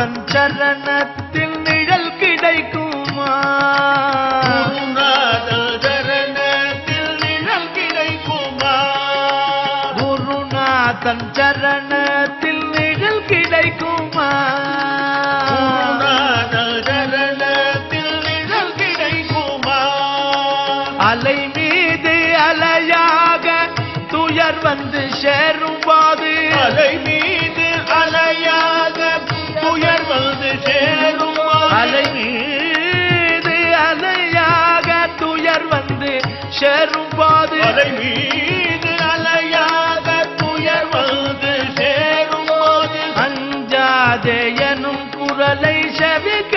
தன் சரணத்தில் நிழல் கிடைக்குமா? குருநாதல் சரணத்தில் நிழல் கிடைக்குமா? குருநாதன் சரணத்தில் நிழல் கிடைக்குமா? அலை மீது அலையாக துயர் வந்து சேரும் போது சேரும் அலை மீது அலையாக துயர் வந்து சேரும் போது. அலை மீது அலையாக துயர் வந்து சேரும் அஞ்சாதே எனும் குரலை செவிக்க